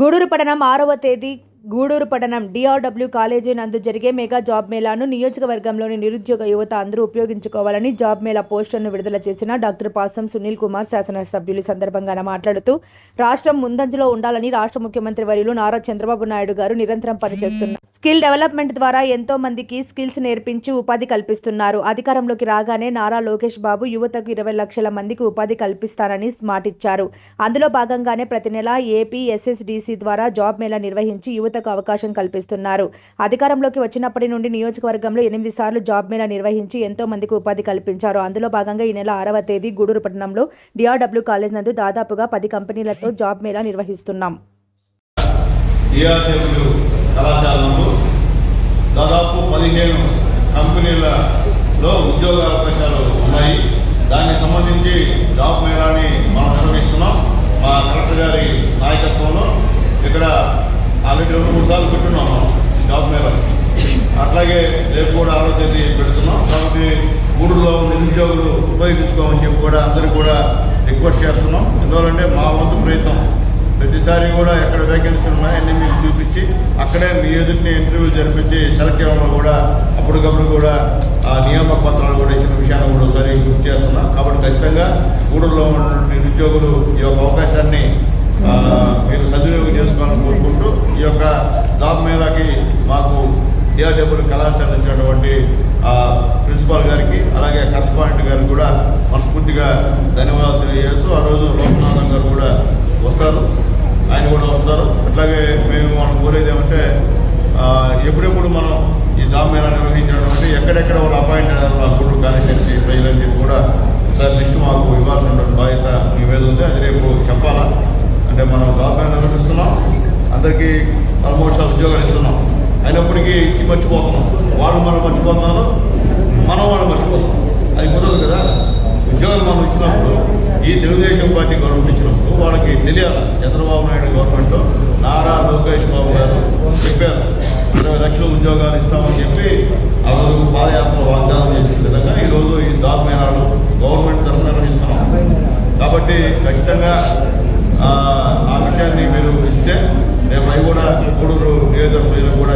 గూడూరు పట్టణం ఆరవ తేదీ గూడూరు పట్టణం డిఆర్డబ్ల్యూ కాలేజీ నందు జరిగే మెగా జాబ్ మేళాను నియోజకవర్గంలోని నిరుద్యోగ యువత అందరూ ఉపయోగించుకోవాలని జాబ్ మేళా పోస్టర్ను విడుదల చేసిన డాక్టర్ పాసం సునీల్ కుమార్ శాసనసభ్యులు సందర్భంగా మాట్లాడుతూ రాష్ట్రం ముందంజలో ఉండాలని రాష్ట్ర ముఖ్యమంత్రి వర్యులు నారా చంద్రబాబు నాయుడు గారు నిరంతరం పనిచేస్తున్నారు. స్కిల్ డెవలప్మెంట్ ద్వారా ఎంతో మందికి స్కిల్స్ నేర్పించి ఉపాధి కల్పిస్తున్నారు. అధికారంలోకి రాగానే నారా లోకేష్ బాబు యువతకు ఇరవై లక్షల మందికి ఉపాధి కల్పిస్తానని మాటిచ్చారు అందులో భాగంగానే ప్రతి నెల ఏపీ ఎస్ఎస్డిసి ద్వారా జాబ్ మేళా నిర్వహించి యువతకు అవకాశం కల్పిస్తున్నారు. అధికారంలోకి వచ్చినప్పటి నుండి నియోజకవర్గంలో ఎనిమిది సార్లు జాబ్ మేళా నిర్వహించి ఎంతో మందికి ఉపాధి కల్పించారు. అందులో భాగంగా ఈ నెల ఆరవ తేదీ గూడూరు పట్టణంలో డిఆర్డబ్ల్యూ కాలేజ్ నందు దాదాపుగా పది కంపెనీలతో జాబ్ మేళా నిర్వహిస్తున్నాం. కళాశాలలో దాదాపు పదిహేను కంపెనీలలో ఉద్యోగ అవకాశాలు ఉన్నాయి. దానికి సంబంధించి జాబ్ మేళాని మనం నిర్వహిస్తున్నాం. మా కలెక్టర్ గారి నాయకత్వంలో ఇక్కడ ఆల్రెడీ రెండు మూడు సార్లు పెట్టున్నాం జాబ్ మేళా అట్లాగే రేపు కూడా ఆరో తేదీ పెడుతున్నాం. కాబట్టి ఊళ్ళో నిరుద్యోగులు ఉపయోగించుకోమని చెప్పి కూడా అందరికీ కూడా రిక్వెస్ట్ చేస్తున్నాం. ఎందువల్లంటే మా వంతు ప్రయత్నం. ప్రతిసారి కూడా ఎక్కడ వేకెన్సీ ఉన్నాయో అన్ని మీకు చూపించి అక్కడే మీ ఎదుటిని ఇంటర్వ్యూ జరిపించి సెలెక్ట్ అవ్వడంలో కూడా అప్పటికప్పుడు కూడా ఆ నియామక పత్రాలు కూడా ఇచ్చిన విషయాన్ని కూడా ఒకసారి గుర్తు చేస్తున్నాం. కాబట్టి ఖచ్చితంగా ఊళ్ళో ఉన్నటువంటి నిరుద్యోగులు ఈ యొక్క అవకాశాన్ని మీరు సద్వినియోగం చేసుకోవాలని కోరుకుంటూ ఈ యొక్క జాబ్ మేళాకి మాకు డిఆర్డబ్ల్యూ కళాశాల ఇచ్చినటువంటి ప్రిన్సిపాల్ గారికి అలాగే కరస్పాండెంట్ గారికి కూడా మనస్ఫూర్తిగా ధన్యవాదాలు తెలియజేస్తూ ఆ రోజు లోకనాథం గారు కూడా వస్తారు. ఆయన కూడా వస్తారు. అట్లాగే మేము మనం కోరేది ఏమంటే ఎప్పుడెప్పుడు మనం ఈ జాబ్ మేళా నిర్వహించడం అంటే ఎక్కడెక్కడ వాళ్ళు అపాయింట్ అయ్యారు ఆ గుడ్డు కాన్స్టిట్యూన్సీ ప్రజలని చెప్పి కూడా ఒకసారి లిస్ట్ మాకు ఇవ్వాల్సినటువంటి బాధ్యత మీ మీద ఉంది. అది రేపు చెప్పాలా? అంటే మనం జాబ్ మేళా నిర్వహిస్తున్నాం. అందరికీ ఆల్మోస్ట్ ఉద్యోగాలు ఇస్తున్నాం ఇచ్చి మర్చిపోతున్నాం. వాళ్ళు మనం మర్చిపోతున్నారు మనం వాళ్ళు మర్చిపోతున్నాం. అది కుదరదు కదా. ఉద్యోగాలు మనం ఇచ్చినప్పుడు ఈ తెలుగుదేశం పార్టీ గవర్నమెంట్ ఇచ్చినప్పుడు వాళ్ళకి తెలియాలి. చంద్రబాబు నాయుడు గవర్నమెంట్ నారా లోకేష్ బాబు గారు చెప్పారు ఇరవై లక్షల ఉద్యోగాలు ఇస్తామని చెప్పి ఆ పాదయాత్ర వాగ్దానం చేసిన విధంగా ఈరోజు ఈ జాబ్ మేళాలు గవర్నమెంట్ తరఫున నిర్వహిస్తున్నాం. కాబట్టి ఖచ్చితంగా ఆ, ఆ విషయాన్ని మీరు ఇస్తే రేపు అవి కూడా గూడూరు నియోజకవర్గ కూడా